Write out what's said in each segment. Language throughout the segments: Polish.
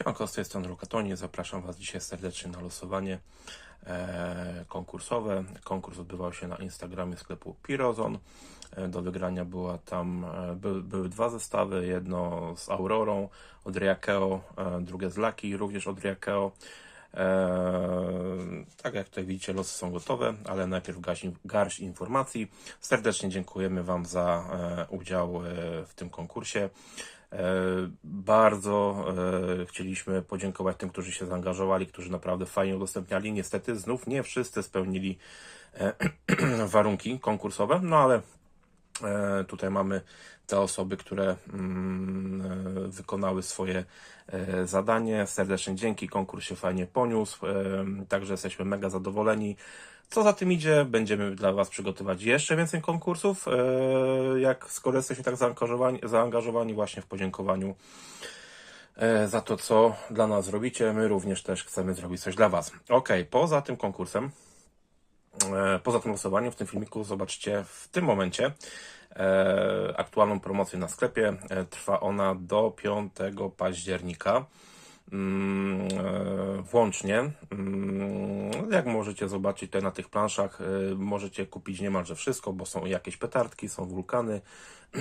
Siemanko, z tej strony Lukatoni. Zapraszam Was dzisiaj serdecznie na losowanie e, konkursowe. Konkurs odbywał się na Instagramie sklepu Pirozon. E, do wygrania była tam, e, by, były dwa zestawy. Jedno z Aurorą od Riakeo, drugie z Lucky, również od Riakeo. E, tak jak tutaj widzicie, losy są gotowe, ale najpierw garść, informacji. Serdecznie dziękujemy Wam za e, udział e, w tym konkursie. E, Bardzo chcieliśmy podziękować tym, którzy się zaangażowali, którzy naprawdę fajnie udostępniali. Niestety znów nie wszyscy spełnili warunki konkursowe, no ale Tutaj mamy te osoby, które mm, e, wykonały swoje e, zadanie. Serdecznie dzięki, konkurs się fajnie poniósł, e, także jesteśmy mega zadowoleni. Co za tym idzie, będziemy dla Was przygotować jeszcze więcej konkursów, jak skoro jesteście tak zaangażowani, zaangażowani właśnie w podziękowaniu za to, co dla nas robicie. My również też chcemy zrobić coś dla Was. Ok, poza tym konkursem, Poza tym losowaniem w tym filmiku zobaczcie w tym momencie aktualną promocję na sklepie. E, Trwa ona do 5 października. Mm, e, Włącznie, Mm, jak możecie zobaczyć tutaj na tych planszach, e, możecie kupić niemalże wszystko, bo są jakieś petardki, są wulkany,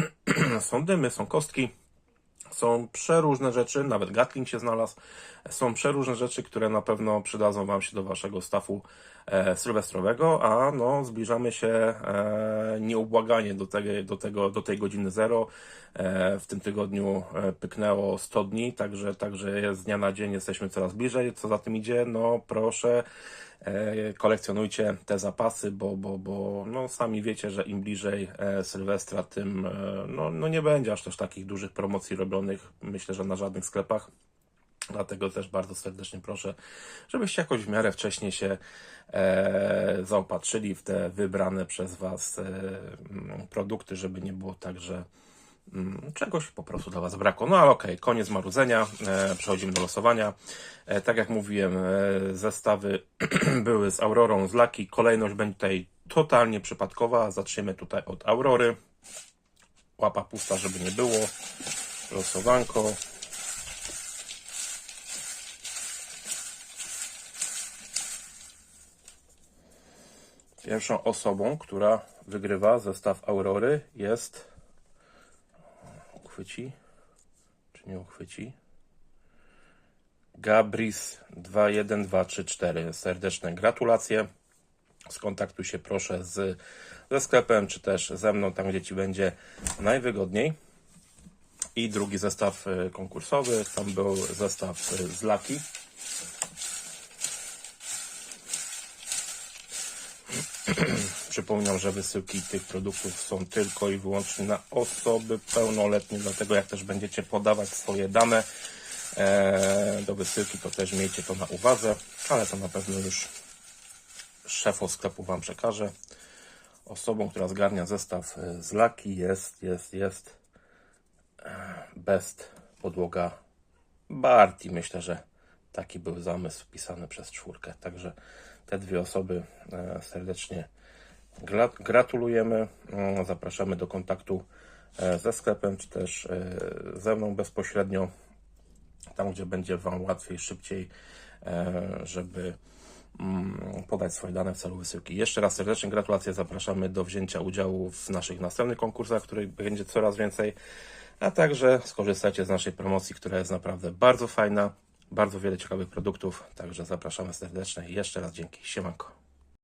są dymy, są kostki. Są przeróżne rzeczy, nawet Gatling się znalazł. Są przeróżne rzeczy, które na pewno przydadzą Wam się do Waszego stafu e, sylwestrowego, a no, zbliżamy się e, nieubłaganie do, tego, do, tego, do tej godziny zero. E, w tym tygodniu e, pyknęło 100 dni, także, także z dnia na dzień jesteśmy coraz bliżej. Co za tym idzie? No proszę, kolekcjonujcie te zapasy, bo, bo, bo no, sami wiecie, że im bliżej e, Sylwestra, tym e, no, no nie będzie aż też takich dużych promocji robionych, myślę, że na żadnych sklepach. Dlatego też bardzo serdecznie proszę, żebyście jakoś w miarę wcześniej się e, zaopatrzyli w te wybrane przez Was e, produkty, żeby nie było tak, że czegoś po prostu dla Was brakło. No ale okej, koniec marudzenia, e, przechodzimy do losowania. E, tak jak mówiłem, e, zestawy były z Aurorą, z Lucky. Kolejność będzie tutaj totalnie przypadkowa. Zaczniemy tutaj od Aurory. Łapa pusta, żeby nie było. Losowanko. Pierwszą osobą, która wygrywa zestaw Aurory jest. Uchwyci? Czy nie uchwyci? Gabris 21234. Serdeczne gratulacje. Skontaktuj się proszę z, ze sklepem, czy też ze mną, tam gdzie Ci będzie najwygodniej. I drugi zestaw y, konkursowy. Tam był zestaw y, z Laki. Przypominam, że wysyłki tych produktów są tylko i wyłącznie na osoby pełnoletnie, dlatego jak też będziecie podawać swoje dane e, do wysyłki, to też miejcie to na uwadze, ale to na pewno już szef od sklepu Wam przekaże. Osobą, która zgarnia zestaw z laki jest, jest, jest e, Best Podłoga Barti. Myślę, że taki był zamysł pisany przez czwórkę. Także te dwie osoby e, serdecznie gra- gratulujemy. Mm, Zapraszamy do kontaktu e, ze sklepem, czy też e, ze mną bezpośrednio, tam gdzie będzie Wam łatwiej, szybciej, żeby mm, podać swoje dane w celu wysyłki. Jeszcze raz serdecznie gratulacje, zapraszamy do wzięcia udziału w naszych następnych konkursach, których będzie coraz więcej, a także skorzystajcie z naszej promocji, która jest naprawdę bardzo fajna, bardzo wiele ciekawych produktów, także zapraszamy serdecznie jeszcze raz dzięki. Siemanko.